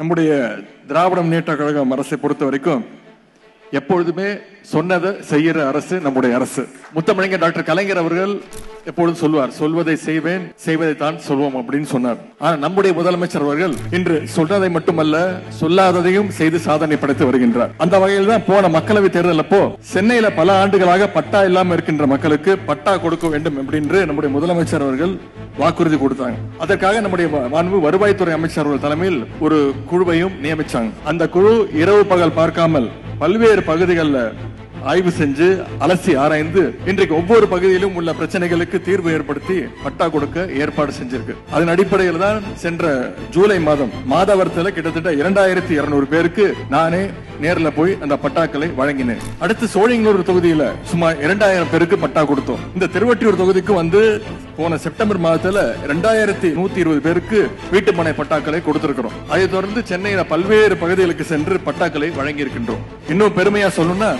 நம்முடைய திராவிட முன்னேற்ற கழகம் அரசை பொறுத்த வரைக்கும் எப்பொழுதுமே சொன்னதை செய்யற அரசு நம்முடைய அரசு. முத்தமிழங்க டாக்டர் கலைஞர் அவர்கள் எப்பொழுதும் சொல்வார் சொல்வதை செய்வேன் செய்வதை தான் சொல்வோம் அப்படின்னு சொன்னார். ஆனா நம்முடைய முதலமைச்சர் அவர்கள் இன்று சொல்றதை மட்டுமல்ல சொல்லாததையும் செய்து சாதனை படைத்து வருகின்றார். அந்த வகையில் தான் போன மக்களவை தேர்தல் அப்போ சென்னையில பல ஆண்டுகளாக பட்டா இல்லாமல் இருக்கின்ற மக்களுக்கு பட்டா கொடுக்க வேண்டும் அப்படின்னு நம்முடைய முதலமைச்சர் அவர்கள் வாக்குறுதி கொடுத்தாங்க. அதற்காக நம்முடைய மாண்பு வருவாய்த்துறை அமைச்சர் அவர்கள் தலைமையில் ஒரு குழுவையும் நியமிச்சாங்க. அந்த குழு இரவு பகல் பார்க்காமல் பல்வேறு பகுதிகளில் ஆய்வு செஞ்சு அலசி ஆராய்ந்து இன்றைக்கு ஒவ்வொரு பகுதியிலும் உள்ள பிரச்சனைகளுக்கு தீர்வு ஏற்படுத்தி பட்டா கொடுக்க ஏற்பாடு செஞ்சிருக்கு. அதன் அடிப்படையில் தான் சென்ற ஜூலை மாதம் மாதவரத்தில் கிட்டத்தட்ட இரண்டாயிரத்தி இருநூறு பேருக்கு நானே நேரில் போய் அந்த பட்டாக்களை வழங்கினேன். அடுத்து சோழிங்கநல்லூர் தொகுதியில சுமார் இரண்டாயிரம் பேருக்கு பட்டா கொடுத்தோம். இந்த திருவற்றியூர் தொகுதிக்கு வந்து போன செப்டம்பர் மாதத்துல ரெண்டாயிரத்தி நூத்தி இருபது பேருக்கு வீட்டு மனை பட்டாக்களை கொடுத்திருக்கிறோம். அதை தொடர்ந்து சென்னையில பல்வேறு பகுதிகளுக்கு சென்று பட்டாக்களை வழங்கி இருக்கின்றோம் இன்னும் பெருமையா சொல்லணும்னா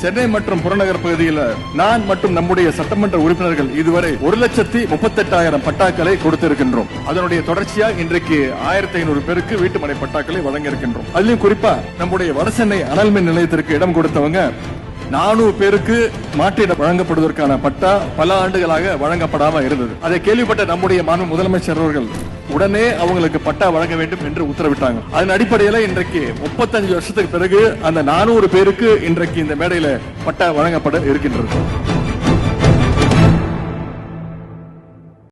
சென்னை மற்றும் புறநகர் பகுதியில் நான் மற்றும் நம்முடைய சட்டமன்ற உறுப்பினர்கள் இதுவரை ஒரு லட்சத்தி முப்பத்தெட்டாயிரம் பட்டாக்களை கொடுத்திருக்கின்றோம். அதனுடைய தொடர்ச்சியாக இன்றைக்கு ஆயிரத்தி ஐநூறு பேருக்கு வீட்டுமனை பட்டாக்களை வழங்க இருக்கின்றோம் அதுலயும் குறிப்பா நம்முடைய வடசென்னை அனல் மின் நிலையத்திற்கு இடம் கொடுத்தவங்க நானூறு பேருக்கு மாற்றிடம் வழங்கப்படுவதற்கான பட்டா பல ஆண்டுகளாக வழங்கப்படாமல் இருந்தது. அதை கேள்விப்பட்ட நம்முடைய மாண்பு முதலமைச்சர் அவர்கள் உடனே அவங்களுக்கு பட்டா வழங்க வேண்டும் என்று உத்தரவிட்டாங்க. அதன் அடிப்படையில இன்றைக்கு முப்பத்தஞ்சு வருஷத்துக்கு பிறகு அந்த நானூறு பேருக்கு இன்றைக்கு இந்த மேடையில பட்டா வழங்கப்பட இருக்கின்றது.